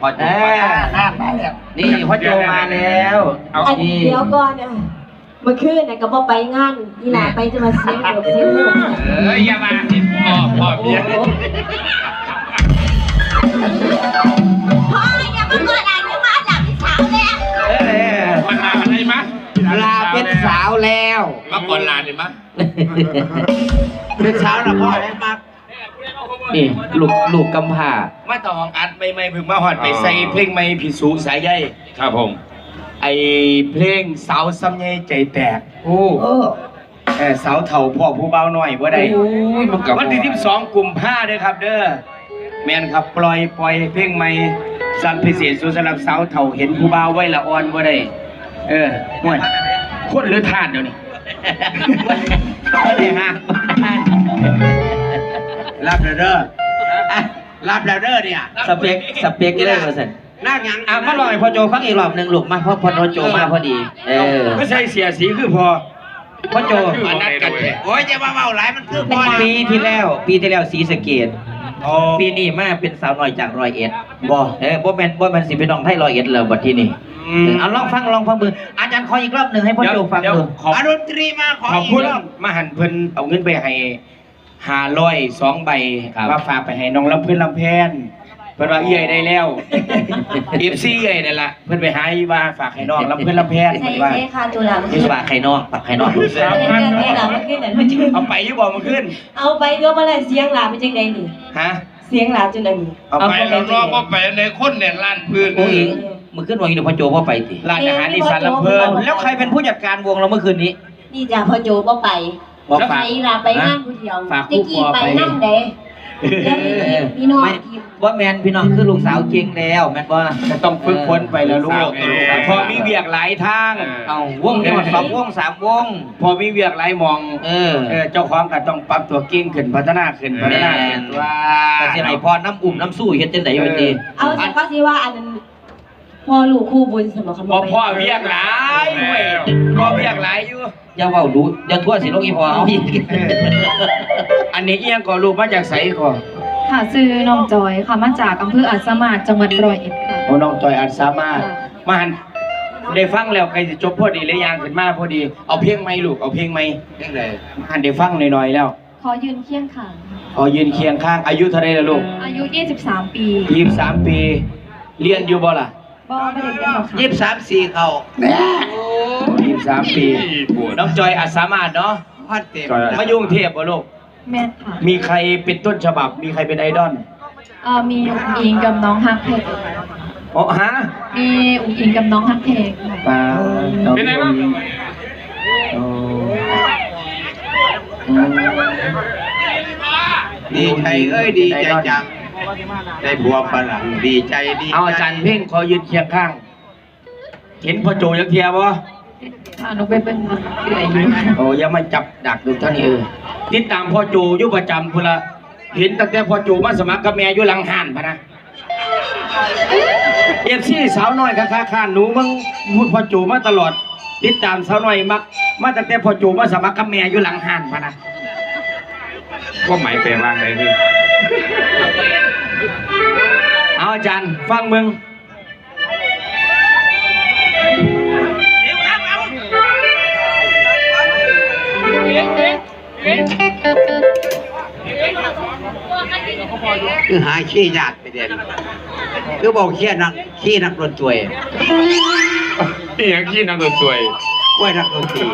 พอโจอ่ามามาแล้ว นี่พ่อโจมาแล้วเอาอันนี่ เดี๋ยวก่อนอะเมื่อคืนน่ะก็บ่ไปงานอีหลาไปจะมาเสียงเดือบเสียงเดือบเอ้ยอย่ามาติดพ่อพ่อเมียพ่ออย่ามาก่อนอะอย่ามาหลับสาวแล้วเออมันมาอะไรมะลาเป็นสาวแล้ว มาก่อนลาเห็นมะเป็นสาวแล้วพ่อได้มาก นี่ลูกลูกกำพร้า มาต่อของอัดไม่ไม่พึ่งมาหอดไปใส่เพลงไม่ผิดสูสายใยครับผม ไอเพลงสาวซ้ำใยใจแตกโอ้เออเออสาวเถ่าพ่อผู้เบาหน่อยว่าได้โอ้ยมันกับวันที่สิบสองกุมภาเด้อครับ เด้อแมนครับปล่อยปล่อยเพลงใหม่สันพิเศษสุดสำหรับสาวเถ่าเห็นผู้เบาไว้ละอ่อนว่าได้เออห่วยคนหรือทาสเดี๋ยวนี้ ไม่ได้ฮะ รับแล้วเด้ออะรับแล้วเด้อเนี่ยสเปคสเปคเลยว่าสันนั่งยังอะมาลองให้พ่อโจฟังอีกรอบหนึ่งลูกมาเพราะพ่อโจมาพอดี เออก็ใส่เสียสีคือพอ พ่อโจอันนั้นกันแท้โอ้ยจะมาเมาหลายมันคือพอปีที่แล้ว ปีที่แล้วสีสะเกตอ๋อปีนี้มาเป็นสาวน้อยจากรอยเอ็ดบ่เออบ่แม่นบ่แม่นสิเป็นน้องไทยรอยเอ็ดแล้วบัดที่นี่อืมเอาลองฟังลองฟังมืออาจารย์ขออีกรอบหนึ่งให้พ่อโจฟังเดี๋ยวดู ขออดนตรีมาขอขอบคุณมาหันเพิ่นเอาเงินไปให้ หาร้อยสองใบมาฝากไปให้น้องลำเพิ่นลำแพนเพิ่นว่าเอี้ยได้แล้วเอฟซีเอี้ยนั่นล่ะเพิ่นไปหาอีว่าฝากให้น้องลำเพิ่นลำแพนใช่เพิ่นว่าใช่ค่ะตุลานี่ปากไข่นอกปากไข่นอกสามพันเรื่องนี้หลาเมื่อคืนน่ะมันจะเอาไปอยู่บ่เมื่อคืนเอาไปก็มาแล้วเสียงหลาเป็นจังไดนี่ฮะเสียงหลาจังไดนี่เอาไปไปแล้วรอบก็ไปในคนเนี่ยล้านพื้นโอ้ยมือขึ้นวงนี้เดี๋ยวพ่อโจพ่อไปติร้านอาหารอีสานลำเพิ่นแล้วใครเป็นผู้จัดการวงเราเมื่อคืนนี้ นี่จ้ะพ่อโจบ่ไป บอกไปฝากอีหลาไปงานผู้เดียวฝากผู้ตะกี้ปอไปไป นั่งเด้เดี๋ยวนี้พี่น้องไม่ทีมว่าแมนพี่น้องคือลูกสาวเก่งแล้วแม่นว่า จะต้องฝึกฝนไปแล้วลูกพอมีเวียกหลายทาง เอาวงนี้หมดสองวงสามวง พอมีเวียกหลายหมองเออเออเจ้าของก็ต้องปรับตัวเก่งขึ้นพัฒนาขึ้นพัฒนาขึ้นว่า แต่สิไหนพอน้ำอุ่มน้ำสู้เฮ็ดจังได๋วันนี้เอาแต่ก็สิว่าอันนั้นพ่อลูกคู่บุญสมคำพอพ่อเวียกหลายเว้ยพ่อเวียกหลายอยู่ อย่าเว้าดูอย่าทั่วสิลูกอีพอเอาอีกอันนี้เอียงก็ลูกมาจากไสก่อนค่ะชื่อน้องจอยค่ะมาจากอำเภออาจสามารถจังหวัดร้อยเอ็ดค่ะ โอ้น้องจอยอันสามารถมาหันได้ฟังแล้วใครจะจบพอดีเลยยางขึ้นมาพอดี เอาเพลงไหมลูกเอาเพลงไหมเพลงใดหันได้ฟังหน่อยๆแล้วขอยืนเคียงข้างพอยืนเคียงข้างอายุเท่าไรล่ะลูกอายุ 23 ปียี่สิบสามปี เรียนอยู่บ่ล่ะบ่ไม่ได้เป็นหรอกค่ะ ยี่สิบสามสี่เขายี่สิบ สามปีน้องจอยอัดสามารถเนาะพัดเต็มมายุ่กรุงเทพบ่ลูกแม่นค่ะมีใครเป็นต้นฉบับ มีใครเป็นไอดอลเอ่อมีอุ๋งอิงกับน้องฮักเพลงอ๋อฮะมีอุ๋งอิงกับน้องฮักเพลงค่ะเปล่าเป็นไงบ้างอ๋อดีใจเอ้ยดีใจจัง ได้บัวฝรั่งดีใจดีใจเอาอาจารย์เพ่งขอยืนเคียงข้าง เห็นพ่อโจยักเทียบ่ ค่ะหนูไปเป็นเกลืออยู่โอ้อยังมาจับดักดูเท่านี้เออติดตามพ่อโจอยู่ประจำพุ่นละเห็นตั้งแต่พ่อโจมาสมัครกับแม่อยู่หลังห้านพะนะเอฟซีสาวน้อยค้าข้านหนูมึงพูดพ่อโจมาตลอด ติดตามสาวน้อยมักมาตั้งแต่พ่อโจมาสมัครกับแม่อยู่หลังห้านพะนะว่าหมายแปลว่าไงพี่เอาอาจารย์ฟังมึง คือหายขี้ยากไปเด่นคือบอกขี้นักขี้นักดนตรีนี่ยังขี้นักตรีกล้วยนักรถตรี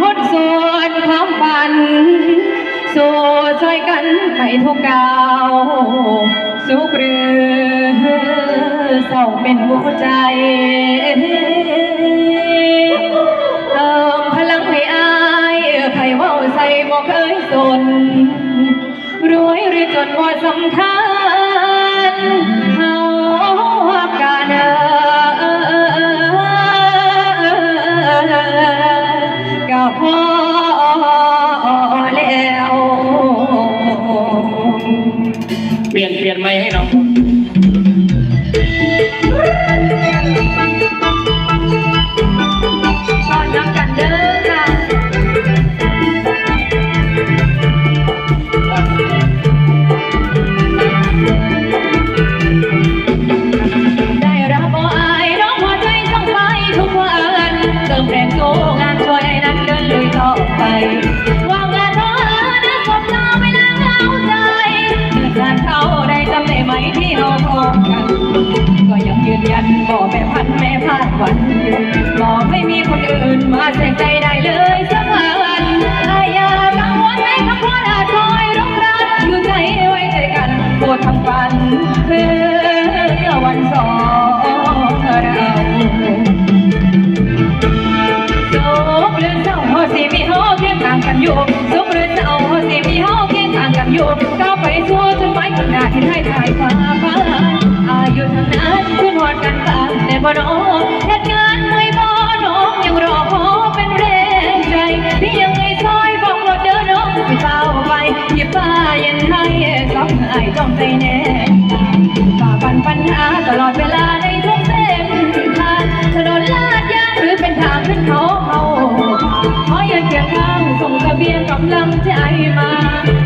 ฮดส่วนความฝัน สู้ช่วยกันไปทุกกาวสุขหรือเศร้าเป็นหัวใจ เติมพลังให้อายไผ่ว้ใส่บ่เคยสนรวยหรือจนว่าสำคัญเฮาฮักกันเอ แหน้าที่ให้ถ่ายฟ้าฟ้าอายุเท่านั้นขึ้นหอดกันตามแต่บ่น้องเหตุงานไม่บ่น้องยังรอขอเป็นแรงใจที่ยังไงซอยบอกรถเดินน้องสิเฝ้าไปหยิบป้าเย็นให้กับไอ้ต้องใจแน่ฝ่าฟันปัญหาตลอดเวลาในทุกเส้นทางถนนลาดยางหรือเป็นทางขึ้นเขาเขาขอยืนเคียงข้างส่งทะเบียงกำลังใจมา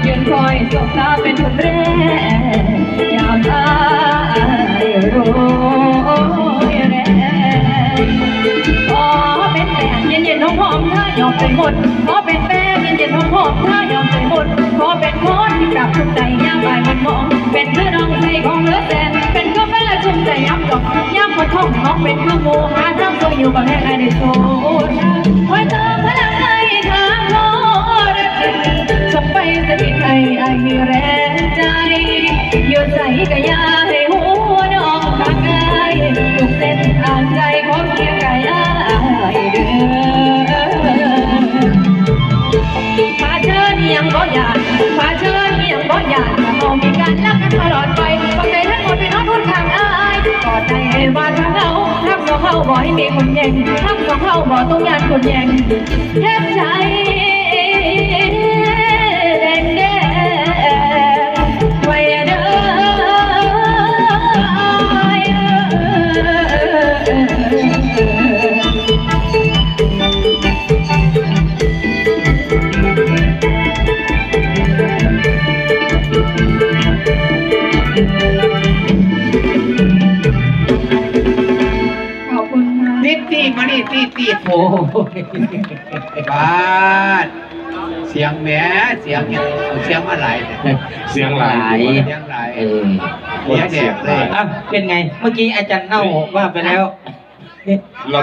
ยืนคอยสบตาเป็นคนแรก ๆถ้ายอมไปหมดขอเป็นแฟนเย็นๆหอมๆถ้ายอมไปหมดขอเป็นคนที่กลับทุกใจยามบ่ายมันมอง เป็นเพื่อน้องใจของเลือแสนเป็นก็เป็นละชุ่มใจย้ำดอกย้ำคนท้องน้องเป็นคือหมูหาทางตัวอยู่กับแม่ได้โซดาไว้เติมพลังให้ทางโลดส่งไปสนิทให้อายมีแรงใจอยู่ใจก็อย่าให้ ว่าทั้งเขาทั้งสองเขาบ่ให้มีคนแย่งทั้งสองเขาบ่ต้องยานคนแย่งแทบใจ อบคุณค่ะตีตีมานี่ตีตีโอ้ยบาดเสียงแหมเสียงเนี่ยเสียงอะไรเนี่ยเสียงหลาย เสียงอะไรเออเสียงแดกเลย อะเป็นไง เมื่อกี้อาจารย์เน่าว่าไปแล้ว เรา